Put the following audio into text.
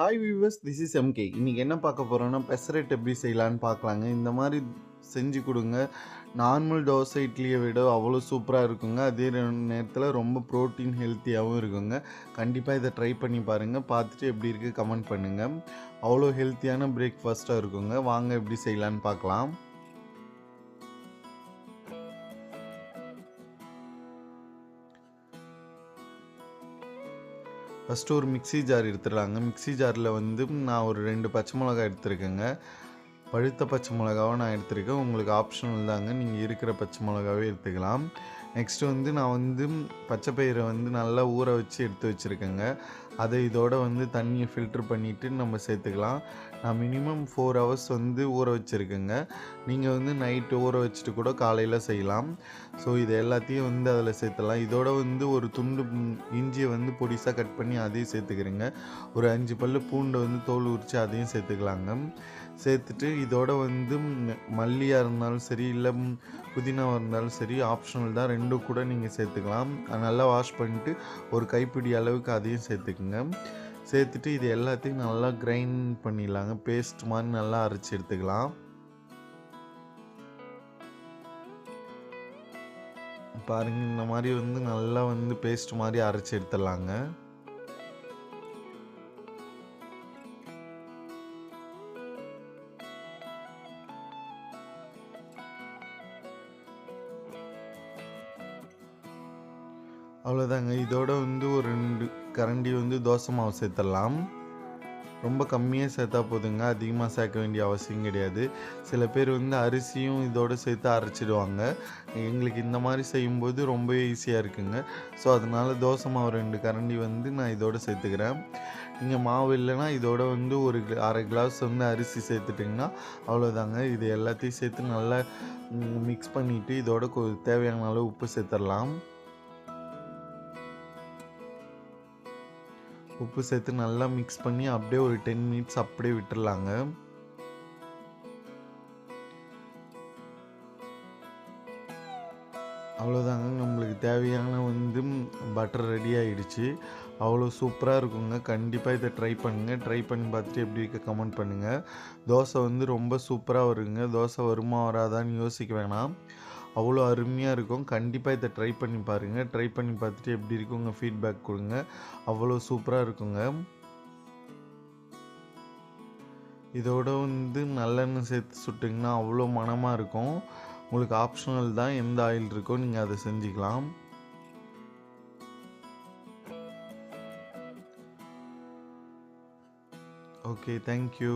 Hi viewers this is MK இன்றைக்கி என்ன பார்க்க போகிறோன்னா பெசரெட் எப்படி செய்யலான்னு பார்க்கலாங்க. இந்த மாதிரி செஞ்சு கொடுங்க. நார்மல் தோசை இட்லியை விட அவ்வளோ சூப்பராக இருக்குங்க. அதே நேரத்தில் ரொம்ப ப்ரோட்டீன் ஹெல்த்தியாகவும் இருக்குங்க. கண்டிப்பாக இதை ட்ரை பண்ணி பாருங்கள் பார்த்துட்டு எப்படி இருக்குது கமெண்ட் பண்ணுங்கள் அவ்வளோ ஹெல்த்தியான பிரேக்ஃபாஸ்ட்டாக இருக்குங்க. வாங்க எப்படி செய்யலான்னு பார்க்கலாம். ஃபஸ்ட்டு ஒரு மிக்ஸி ஜார் எடுத்துடுறாங்க மிக்ஸி ஜாரில் வந்து நான் ஒரு ரெண்டு பச்சை மிளகா எடுத்துருக்கேங்க. பழுத்த பச்சை மிளகாவை நான் எடுத்திருக்கேன். உங்களுக்கு ஆப்ஷனல் தாங்க. நீங்கள் இருக்கிற பச்சை மிளகாவே எடுத்துக்கலாம். நெக்ஸ்ட்டு வந்து நான் வந்து பச்சை பயிரை வந்து நல்லா ஊற வச்சு எடுத்து வச்சுருக்கேங்க. அதை இதோட வந்து தண்ணியை ஃபில்ட்ரு பண்ணிவிட்டு நம்ம சேர்த்துக்கலாம். நான் மினிமம் ஃபோர் ஹவர்ஸ் வந்து ஊற வச்சுருக்கேங்க. நீங்கள் வந்து நைட்டு ஊற வச்சுட்டு கூட காலையில் செய்யலாம். ஸோ இது எல்லாத்தையும் வந்து அதில் சேர்த்துலாம் இதோட வந்து ஒரு துண்டு இஞ்சியை வந்து பொடிசாக கட் பண்ணி அதையும் சேர்த்துக்கிறேங்க. ஒரு அஞ்சு பல்லு பூண்டை வந்து தோல் உரித்து அதையும் சேர்த்துக்கலாங்க. சேர்த்துட்டு இதோட வந்து மல்லியாக இருந்தாலும் சரி இல்லை புதினாவாக இருந்தாலும் சரி ஆப்ஷனல் தான். ரெண்டும் கூட நீங்கள் சேர்த்துக்கலாம். நல்லா வாஷ் பண்ணிட்டு ஒரு கைப்பிடி அளவுக்கு அதையும் சேர்த்துக்குங்க. சேர்த்துட்டு இது எல்லாத்தையும் நல்லா கிரைண்ட் பண்ணிடலாங்க. பேஸ்ட் மாதிரி நல்லா அரைச்சி எடுத்துக்கலாம். பாருங்க இந்த மாதிரி வந்து நல்லா வந்து பேஸ்ட் மாதிரி அரைச்சி எடுத்துடலாங்க. அவ்வளோதாங்க இதோட வந்து ஒரு ரெண்டு கரண்டி வந்து தோசை மாவு சேர்த்துடலாம். ரொம்ப கம்மியாக சேர்த்தா போதுங்க. அதிகமாக சேர்க்க வேண்டிய அவசியம் கிடையாது. சில பேர் வந்து அரிசியும் இதோடு சேர்த்து அரைச்சிடுவாங்க. எங்களுக்கு இந்த மாதிரி செய்யும்போது ரொம்ப ஈஸியாக இருக்குங்க. ஸோ அதனால தோசை மாவு ரெண்டு கரண்டி வந்து நான் இதோடு சேர்த்துக்கிறேன். நீங்கள் மாவு இல்லைன்னா இதோட வந்து ஒரு அரை கிளாஸ் வந்து அரிசி சேர்த்துட்டிங்கன்னா அவ்வளோதாங்க இது எல்லாத்தையும் சேர்த்து நல்லா மிக்ஸ் பண்ணிவிட்டு இதோட தேவையான அளவு உப்பு சேர்த்துடலாம். உப்பு சேர்த்து நல்லா மிக்ஸ் பண்ணி அப்படியே ஒரு டென் மினிட்ஸ் அப்படியே விட்டுடலாங்க அவ்வளோதாங்க நம்மளுக்கு தேவையான வந்து பட்டர் ரெடி ஆகிடுச்சு அவ்வளோ சூப்பராக இருக்குங்க. கண்டிப்பாக இதை ட்ரை பண்ணுங்கள் ட்ரை பண்ணி பார்த்துட்டு எப்படி இருக்க கமெண்ட் பண்ணுங்கள் தோசை வந்து ரொம்ப சூப்பராக வருங்க. தோசை வருமா வராதான்னு யோசிக்க வேணாம். அவ்வளோ அருமையாக இருக்கும். கண்டிப்பாக இதை ட்ரை பண்ணி பாருங்கள் ட்ரை பண்ணி பார்த்துட்டு எப்படி இருக்கும் உங்கள் ஃபீட்பேக் கொடுங்க. அவ்வளோ சூப்பராக இருக்குங்க. இதோட வந்து நல்லெண்ணெய் சேர்த்து சுட்டிங்கன்னா அவ்வளோ மணமாக இருக்கும். உங்களுக்கு ஆப்ஷனல் தான். எந்த ஆயில் இருக்கோ நீங்கள் அதை செஞ்சுக்கலாம். Okay thank you